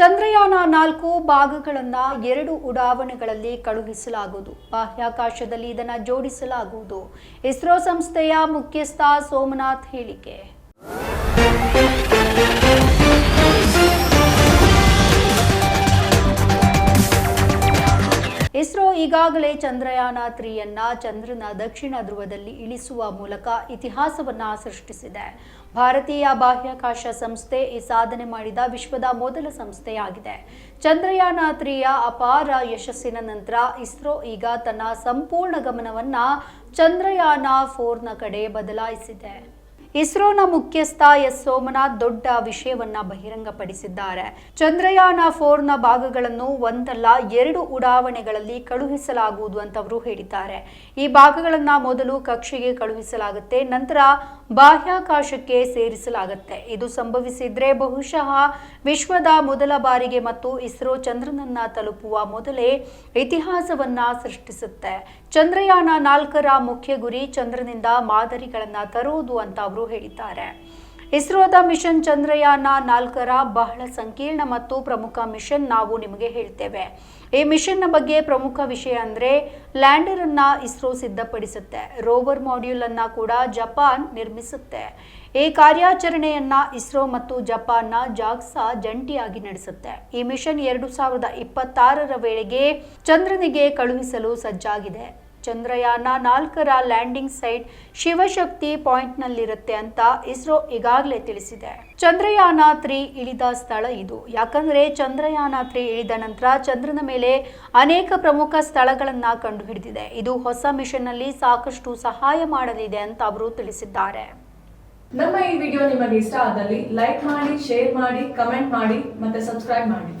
ಚಂದ್ರಯಾನ ನಾಲ್ಕು ಭಾಗಗಳನ್ನು ಎರಡು ಉಡಾವಣೆಗಳಲ್ಲಿ ಕಳುಹಿಸಲಾಗುವುದು. ಬಾಹ್ಯಾಕಾಶದಲ್ಲಿ ಇದನ್ನು ಜೋಡಿಸಲಾಗುವುದು. ಇಸ್ರೋ ಸಂಸ್ಥೆಯ ಮುಖ್ಯಸ್ಥ ಸೋಮನಾಥ್ ಹೇಳಿಕೆ. ಇಸ್ರೋ ಈಗಾಗಲೇ ಚಂದ್ರಯಾನ ತ್ರೀಯನ್ನ ಚಂದ್ರನ ದಕ್ಷಿಣ ಧ್ರುವದಲ್ಲಿ ಇಳಿಸುವ ಮೂಲಕ ಇತಿಹಾಸವನ್ನ ಸೃಷ್ಟಿಸಿದೆ. ಭಾರತೀಯ ಬಾಹ್ಯಾಕಾಶ ಸಂಸ್ಥೆ ಈ ಸಾಧನೆ ಮಾಡಿದ ವಿಶ್ವದ ಮೊದಲ ಸಂಸ್ಥೆಯಾಗಿದೆ. ಚಂದ್ರಯಾನ ತ್ರೀಯ ಅಪಾರ ಯಶಸ್ಸಿನ ನಂತರ ಇಸ್ರೋ ಈಗ ತನ್ನ ಸಂಪೂರ್ಣ ಗಮನವನ್ನ ಚಂದ್ರಯಾನ ಫೋರ್ನ ಕಡೆ ಬದಲಾಯಿಸಿದೆ. ಇಸ್ರೋನ ಮುಖ್ಯಸ್ಥ ಎಸ್. ಸೋಮನಾಥ್ ದೊಡ್ಡ ವಿಷಯವನ್ನ ಬಹಿರಂಗಪಡಿಸಿದ್ದಾರೆ. ಚಂದ್ರಯಾನ ಫೋರ್ನ ಭಾಗಗಳನ್ನು ಒಂದಲ್ಲ ಎರಡು ಉಡಾವಣೆಗಳಲ್ಲಿ ಕಳುಹಿಸಲಾಗುವುದು ಅಂತ ಅವರು ಹೇಳಿದ್ದಾರೆ. ಈ ಭಾಗಗಳನ್ನ ಮೊದಲು ಕಕ್ಷೆಗೆ ಕಳುಹಿಸಲಾಗುತ್ತೆ, ನಂತರ ಬಾಹ್ಯಾಕಾಶಕ್ಕೆ ಸೇರಿಸಲಾಗುತ್ತೆ. ಇದು ಸಂಭವಿಸಿದ್ರೆ ಬಹುಶಃ ವಿಶ್ವದ ಮೊದಲ ಬಾರಿಗೆ ಮತ್ತು ಇಸ್ರೋ ಚಂದ್ರನನ್ನ ತಲುಪುವ ಮೊದಲೇ ಇತಿಹಾಸವನ್ನ ಸೃಷ್ಟಿಸುತ್ತೆ. ಚಂದ್ರಯಾನ ನಾಲ್ಕರ ಮುಖ್ಯ ಗುರಿ ಚಂದ್ರನಿಂದ ಮಾದರಿಗಳನ್ನ ತರುವುದು ಅಂತ ಹೇಳಿದ್ದಾರೆ. ಇಸ್ರೋದ ಮಿಷನ್ ಚಂದ್ರಯಾನ ನಾಲ್ಕರ ಬಹಳ ಸಂಕೀರ್ಣ ಮತ್ತು ಪ್ರಮುಖ ಮಿಷನ್ ನಾವು ನಿಮಗೆ ಹೇಳ್ತೇವೆ. ಈ ಮಿಷನ್ನ ಬಗ್ಗೆ ಪ್ರಮುಖ ವಿಷಯ ಅಂದ್ರೆ ಲ್ಯಾಂಡರ್ ಅನ್ನ ಇಸ್ರೋ ಸಿದ್ಧಪಡಿಸುತ್ತೆ. ರೋವರ್ ಮಾಡ್ಯೂಲ್ ಅನ್ನ ಕೂಡ ಜಪಾನ್ ನಿರ್ಮಿಸುತ್ತೆ. ಈ ಕಾರ್ಯಾಚರಣೆಯನ್ನ ಇಸ್ರೋ ಮತ್ತು ಜಪಾನ್ನ ಜಾಕ್ಸಾ ಜಂಟಿಯಾಗಿ ನಡೆಸುತ್ತೆ. ಈ ಮಿಷನ್ ಎರಡು ಸಾವಿರದ ಇಪ್ಪತ್ತಾರರ ವೇಳೆಗೆ ಚಂದ್ರನಿಗೆ ಕಳುಹಿಸಲು ಸಜ್ಜಾಗಿದೆ. ಚಂದ್ರಯಾನ ನಾಲ್ಕರ ಲ್ಯಾಂಡಿಂಗ್ ಸೈಟ್ ಶಿವಶಕ್ತಿ ಪಾಯಿಂಟ್ನಲ್ಲಿರುತ್ತೆ ಅಂತ ಇಸ್ರೋ ಈಗಾಗಲೇ ತಿಳಿಸಿದೆ. ಚಂದ್ರಯಾನ ತ್ರೀ ಇಳಿದ ಸ್ಥಳ ಇದು. ಯಾಕಂದ್ರೆ ಚಂದ್ರಯಾನ ತ್ರೀ ಇಳಿದ ನಂತರ ಚಂದ್ರನ ಮೇಲೆ ಅನೇಕ ಪ್ರಮುಖ ಸ್ಥಳಗಳನ್ನ ಕಂಡುಹಿಡಿದಿದೆ. ಇದು ಹೊಸ ಮಿಷನ್ನಲ್ಲಿ ಸಾಕಷ್ಟು ಸಹಾಯ ಮಾಡಲಿದೆ ಅಂತ ಅವರು ತಿಳಿಸಿದ್ದಾರೆ. ನಮ್ಮ ಈ ವಿಡಿಯೋ ನಿಮಗೆ ಇಷ್ಟ ಆದಲ್ಲಿ ಲೈಕ್ ಮಾಡಿ, ಶೇರ್ ಮಾಡಿ, ಕಮೆಂಟ್ ಮಾಡಿ ಮತ್ತೆ ಸಬ್ಸ್ಕ್ರೈಬ್ ಮಾಡಿ.